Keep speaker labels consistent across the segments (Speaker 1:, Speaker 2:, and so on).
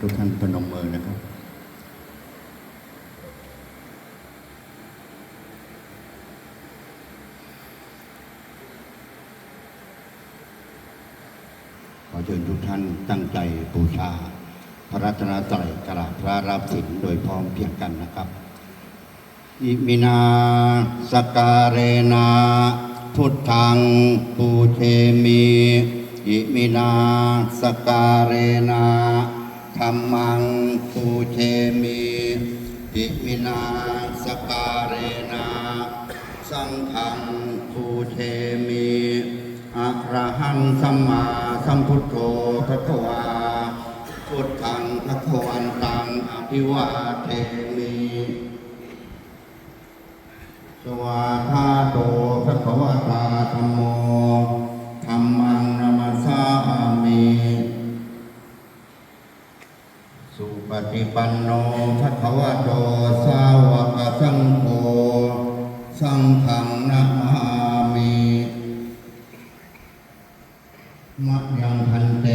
Speaker 1: ทุกท่านพนมมือนะครับ ขอเชิญทุกท่านตั้งใจบูชา พระรัตนตรัยกราบพระรับสินโดยพร้อมเพียงกันนะครับ อิมินาสการเรนาพุทธังปูเทมิอิมินาสการเรนา ธรรมังปูเทมิอิมินาสการเรนาสังฆังปูเทมิอะระหังสัมมาสัมพุทโธพระวาพุทธังพระวันตังอภิวาเทมิสวาทา สุปฏิปันโนพระควโตสาวกสังโฆสังฆังนามามิมะยังพันเต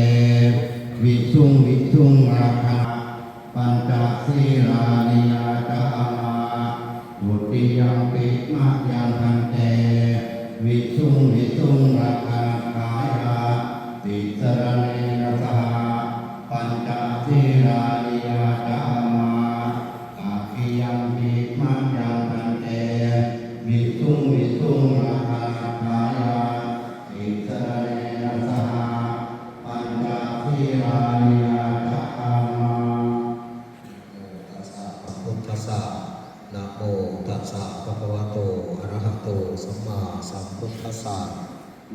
Speaker 1: วิสุงวิสุงราคาปัญจศีลานิยาตามาบุติยังปิมะยัง นิยาตามาตัสสะ
Speaker 2: ภะคะวะตัสสะ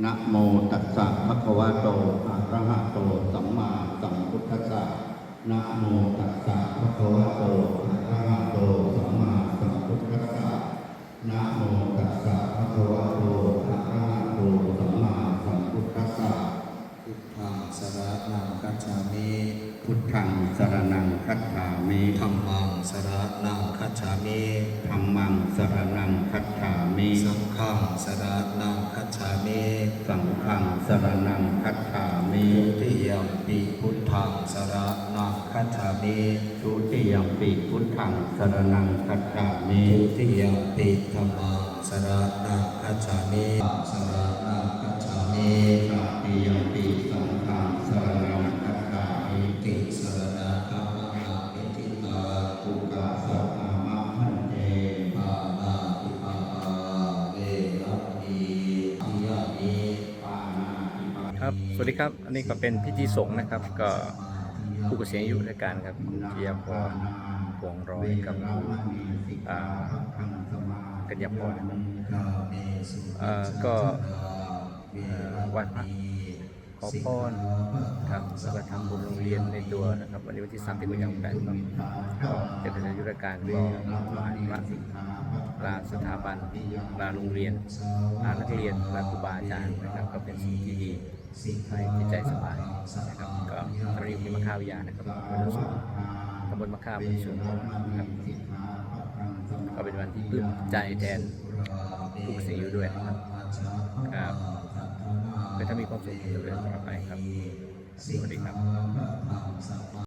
Speaker 2: นะโมตัสสะภะคะวะโตอะระหะ ธังสรณังคัจฉามิ
Speaker 1: พุทธังสรณังคัจฉามิ
Speaker 2: ธัมมังสรณังคัจฉามิ
Speaker 1: ธัมมังสรณังคัจฉามิ
Speaker 2: สังฆังสรณังคัจฉามิ
Speaker 1: สังฆังสรณังคัจฉามิ
Speaker 2: ทุติยมปิพุทธังสรณังคัจฉามิ
Speaker 1: ทุติยมปิพุทธังสรณังคัจฉามิ
Speaker 2: ทุติยมปิธัมมังสรณังคัจฉามิสรณังคัจฉามิ
Speaker 1: ค
Speaker 2: รั
Speaker 3: บ สวัสดีครับ อันนี้ก็เป็นพิธีสงฆ์นะครับ ก็ผู้เกษียณอายุราชการครับคุณเจียพรพวงร้อยกับคุณกัญญาพรนะครับเอ่อก็วัดพระขอพรครับแล้วก็ทำบุญโรงเรียนในตัวนะครับ วันนี้วันที่สามที่กุยังแปดก็จะเป็นอายุราชการก็มาพระลาสถาบันลาโรงเรียนลานักเรียนลาครูบาอาจารย์นะครับ ก็เป็นสิ่งที่ดี ให้จิตใจสบายนะครับก็ตอนนี้อยู่ที่มะขาววิทยานะครับอำเภอโนนสูงตำบลมะขาวอำเภอสูงนะครับก็เป็นวันที่ปลื้มใจแทนผู้เสียอยู่ด้วยนะครับครับก็ถ้ามีความสุขจะเรื่อยต่อไปครับสวัสดีครับ